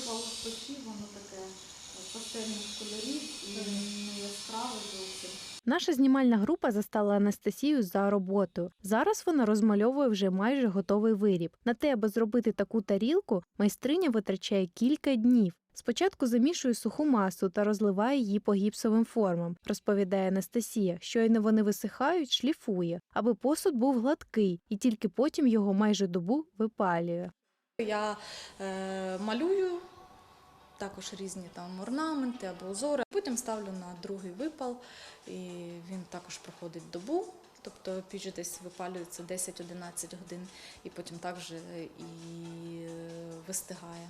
випало в печі, воно таке е, пастельних кольорів і не яскраве зовсім. Наша знімальна група застала Анастасію за роботою. Зараз вона розмальовує вже майже готовий виріб. На те, аби зробити таку тарілку, майстриня витрачає кілька днів. Спочатку замішує суху масу та розливає її по гіпсовим формам, розповідає Анастасія. Щойно вони висихають, шліфує, аби посуд був гладкий, і тільки потім його майже добу випалює. Я е, малюю також різні там орнаменти або узори. Потім ставлю на другий випал, і він також проходить добу. Тобто піч десь випалюється 10-11 годин, і потім також і е, вистигає.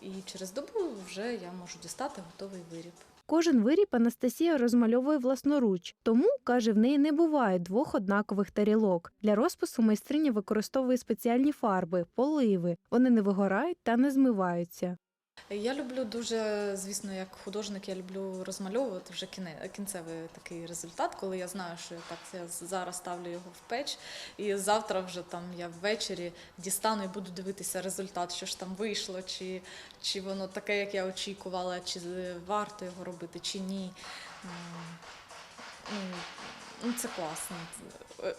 І через добу вже я можу дістати готовий виріб. Кожен виріб Анастасія розмальовує власноруч, тому каже, в неї не буває двох однакових тарілок. Для розпису майстриня використовує спеціальні фарби, поливи. Вони не вигорають та не змиваються. Я люблю дуже, звісно, як художник, я люблю розмальовувати вже кінцевий такий результат, коли я знаю, що я так я зараз ставлю його в печ, і завтра вже там я ввечері дістану і буду дивитися результат, що ж там вийшло, чи, чи воно таке, як я очікувала, чи варто його робити, чи ні. Ну, це класно,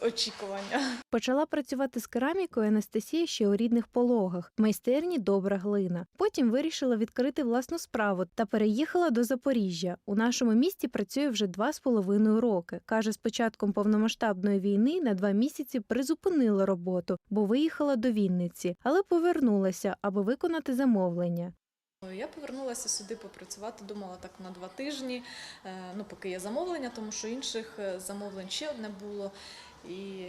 очікування. Почала працювати з керамікою Анастасія ще у рідних пологах, в майстерні добра глина. Потім вирішила відкрити власну справу та переїхала до Запоріжжя. У нашому місті працює вже два з половиною роки. каже, з початком повномасштабної війни на два місяці призупинила роботу, бо виїхала до Вінниці, але повернулася, аби виконати замовлення. Я повернулася сюди попрацювати, думала так на два тижні, е, ну поки є замовлення, тому що інших е, замовлень ще одне було, і,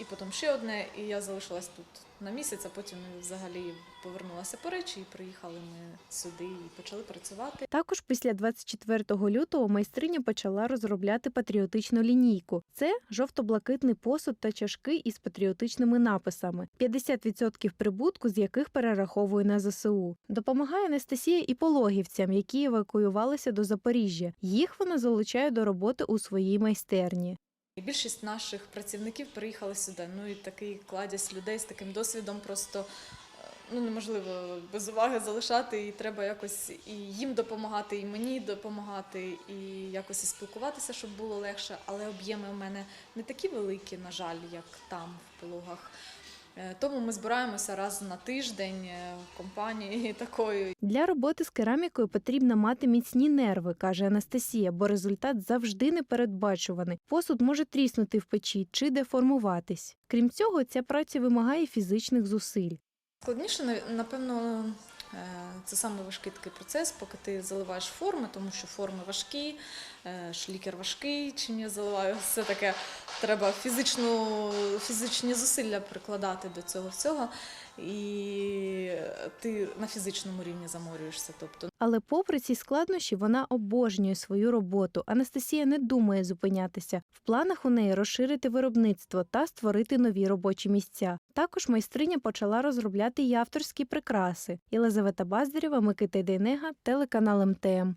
і потім ще одне, і я залишилась тут на місяць, а потім взагалі повернулася по речі і приїхали ми сюди і почали працювати. Також після 24 лютого майстриня почала розробляти патріотичну лінійку. Це жовто-блакитний посуд та чашки із патріотичними написами, 50% прибутку з яких перераховує на ЗСУ. Допомагає Анастасія і пологівцям, які евакуювалися до Запоріжжя. Їх вона залучає до роботи у своїй майстерні. Більшість наших працівників приїхали сюди. Ну і такий кладязь людей з таким досвідом просто е, ну, неможливо без уваги залишати, і треба якось і їм допомагати, і мені допомагати, і якось і спілкуватися, щоб було легше. Але об'єми у мене не такі великі, на жаль, як там, в пологах. Е, Тому ми збираємося раз на тиждень е, в компанії такою. Для роботи з керамікою потрібно мати міцні нерви, каже Анастасія, бо результат завжди непередбачуваний. Посуд може тріснути в печі чи деформуватись. Крім цього, ця праця вимагає фізичних зусиль. Складніше, на- напевно, це саме такий процес, поки ти заливаєш форми, тому що форми важкі, е, шлікер важкий, чим я заливаю. Все таке треба фізичну, фізичні зусилля прикладати до цього всього. І ти на фізичному рівні заморюєшся. Тобто Але попри ці складнощі, вона обожнює свою роботу. Анастасія не думає зупинятися. В планах у неї розширити виробництво та створити нові робочі місця. Також майстриня почала розробляти й авторські прикраси. Єлизавета Баздарєва, Микита Дейнега, телеканал МТМ.